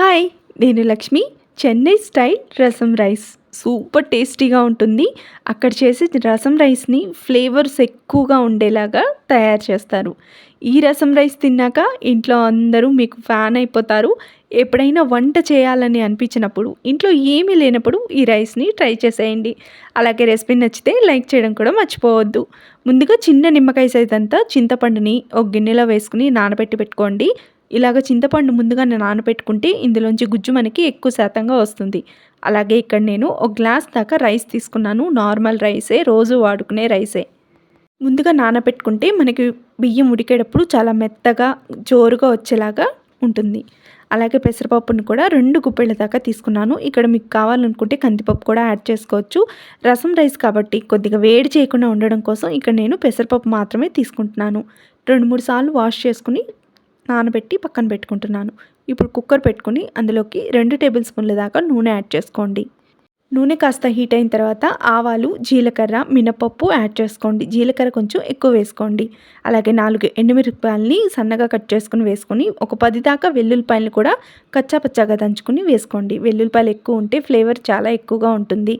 Hi నేను Lakshmi Chennai style rasam rice. Super టేస్టీగా ఉంటుంది. అక్కడ చేసే రసం రైస్ని ఫ్లేవర్స్ ఎక్కువగా ఉండేలాగా తయారు చేస్తారు. ఈ రసం రైస్ తిన్నాక ఇంట్లో అందరూ మీకు ఫ్యాన్ అయిపోతారు. ఎప్పుడైనా వంట చేయాలని అనిపించినప్పుడు ఇంట్లో ఏమీ లేనప్పుడు ఈ రైస్ని ట్రై చేసేయండి. అలాగే రెసిపీ నచ్చితే లైక్ చేయడం కూడా మర్చిపోవద్దు. ముందుగా చిన్న నిమ్మకాయ సైతంతా చింతపండుని ఒక గిన్నెలో వేసుకుని నానబెట్టి పెట్టుకోండి. ఇలాగ చింతపండు ముందుగా నానబెట్టుకుంటే ఇందులోంచి గుజ్జు మనకి ఎక్కువ శాతంగా వస్తుంది. అలాగే ఇక్కడ నేను ఒక గ్లాస్ దాకా రైస్ తీసుకున్నాను. నార్మల్ రైసే రోజు వాడుకునే రైసే. ముందుగా నానబెట్టుకుంటే మనకి బియ్యం ఉడికేటప్పుడు చాలా మెత్తగా జోరుగా వచ్చేలాగా ఉంటుంది. అలాగే పెసరపప్పును కూడా రెండు గుప్పెళ్ళ దాకా తీసుకున్నాను. ఇక్కడ మీకు కావాలనుకుంటే కందిపప్పు కూడా యాడ్ చేసుకోవచ్చు. రసం రైస్ కాబట్టి కొద్దిగా వేడి చేయకుండా ఉండడం కోసం ఇక్కడ నేను పెసరపప్పు మాత్రమే తీసుకుంటున్నాను. రెండు మూడు సార్లు వాష్ చేసుకుని నానబెట్టి పక్కన పెట్టుకుంటున్నాను. ఇప్పుడు కుక్కర్ పెట్టుకుని అందులోకి రెండు టేబుల్ స్పూన్ల దాకా నూనె యాడ్ చేసుకోండి. నూనె కాస్త హీట్ అయిన తర్వాత ఆవాలు జీలకర్ర మినపప్పు యాడ్ చేసుకోండి. జీలకర్ర కొంచెం ఎక్కువ వేసుకోండి. అలాగే నాలుగు ఎండుమిరపకాయలని సన్నగా కట్ చేసుకుని వేసుకొని ఒక పది దాకా వెల్లుల్లిపాయలు కూడా కచ్చాపచ్చాగా దంచుకుని వేసుకోండి. వెల్లుల్లిపాయలు ఎక్కువ ఉంటే ఫ్లేవర్ చాలా ఎక్కువగా ఉంటుంది.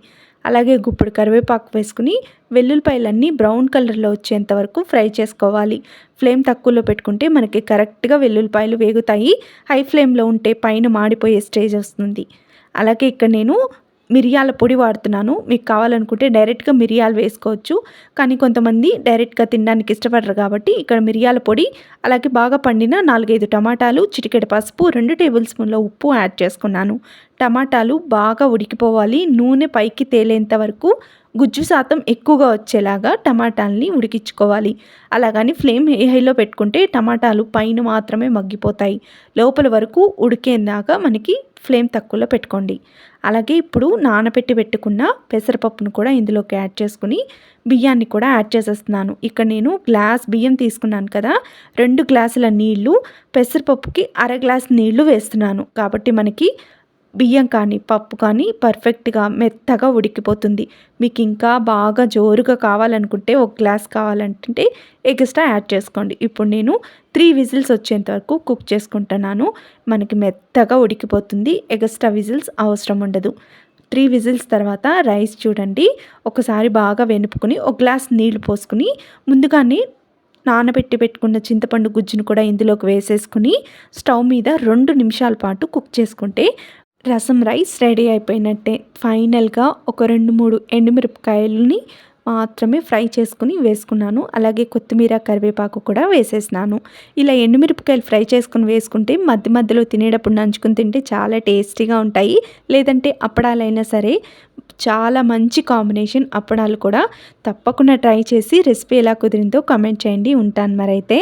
అలాగే గుప్పుడు కరివేపాకు వేసుకుని వెల్లుల్లిపాయలన్నీ బ్రౌన్ కలర్లో వచ్చేంత వరకు ఫ్రై చేసుకోవాలి. ఫ్లేమ్ తక్కువలో పెట్టుకుంటే మనకి కరెక్ట్గా వెల్లుల్లిపాయలు వేగుతాయి. హై ఫ్లేమ్లో ఉంటే పైన మాడిపోయే స్టేజ్ వస్తుంది. అలాగే ఇక్కడ నేను మిరియాల పొడి వాడుతున్నాను. మీకు కావాలనుకుంటే డైరెక్ట్గా మిరియాలు వేసుకోవచ్చు. కానీ కొంతమంది డైరెక్ట్గా తినడానికి ఇష్టపడరు కాబట్టి ఇక్కడ మిరియాల పొడి అలాగే బాగా పండిన నాలుగైదు టమాటాలు చిటికెడు పసుపు రెండు టేబుల్ స్పూన్ల ఉప్పు యాడ్ చేసుకున్నాను. టమాటాలు బాగా ఉడికిపోవాలి. నూనె పైకి తేలేంత వరకు గుజ్జు శాతం ఎక్కువగా వచ్చేలాగా టమాటాలని ఉడికించుకోవాలి. అలాగని ఫ్లేమ్ హైలో పెట్టుకుంటే టమాటాలు పైన మాత్రమే మగ్గిపోతాయి. లోపల వరకు ఉడికేదాకా మనకి ఫ్లేమ్ తక్కువలో పెట్టుకోండి. అలాగే ఇప్పుడు నానబెట్టి పెట్టుకున్న పెసరపప్పును కూడా ఇందులోకి యాడ్ చేసుకుని బియ్యాన్ని కూడా యాడ్ చేసేస్తున్నాను. ఇక్కడ నేను గ్లాస్ బియ్యం తీసుకున్నాను కదా రెండు గ్లాసుల నీళ్ళు పెసరపప్పుకి అర గ్లాస్ నీళ్ళు వేస్తున్నాను. కాబట్టి మనకి బియ్యం కానీ పప్పు కానీ పర్ఫెక్ట్గా మెత్తగా ఉడికిపోతుంది. మీకు ఇంకా బాగా జోరుగా కావాలనుకుంటే ఒక గ్లాస్ కావాలంటే ఎక్స్ట్రా యాడ్ చేసుకోండి. ఇప్పుడు నేను త్రీ విజిల్స్ వచ్చేంత వరకు కుక్ చేసుకుంటున్నాను. మనకి మెత్తగా ఉడికిపోతుంది. ఎక్స్ట్రా విజిల్స్ అవసరం ఉండదు. త్రీ విజిల్స్ తర్వాత రైస్ చూడండి. ఒకసారి బాగా వెనుపుకుని ఒక గ్లాస్ నీళ్ళు పోసుకుని ముందుగానే నానబెట్టి పెట్టుకున్న చింతపండు గుజ్జును కూడా ఇందులోకి వేసేసుకుని స్టవ్ మీద రెండు నిమిషాల పాటు కుక్ చేసుకుంటే రసం రైస్ రెడీ అయిపోయినట్టే. ఫైనల్గా ఒక రెండు మూడు ఎండుమిరపకాయలని మాత్రమే ఫ్రై చేసుకుని వేసుకున్నాను. అలాగే కొత్తిమీర కరివేపాకు కూడా వేసేసినాను. ఇలా ఎండుమిరపకాయలు ఫ్రై చేసుకుని వేసుకుంటే మధ్య మధ్యలో తినేటప్పుడు నంచుకుని తింటే చాలా టేస్టీగా ఉంటాయి. లేదంటే అప్పడాలైనా సరే చాలా మంచి కాంబినేషన్ అప్పడాలు కూడా తప్పకుండా ట్రై చేసి రెసిపీ ఎలా కుదిరిందో కమెంట్ చేయండి. ఉంటాను మరైతే.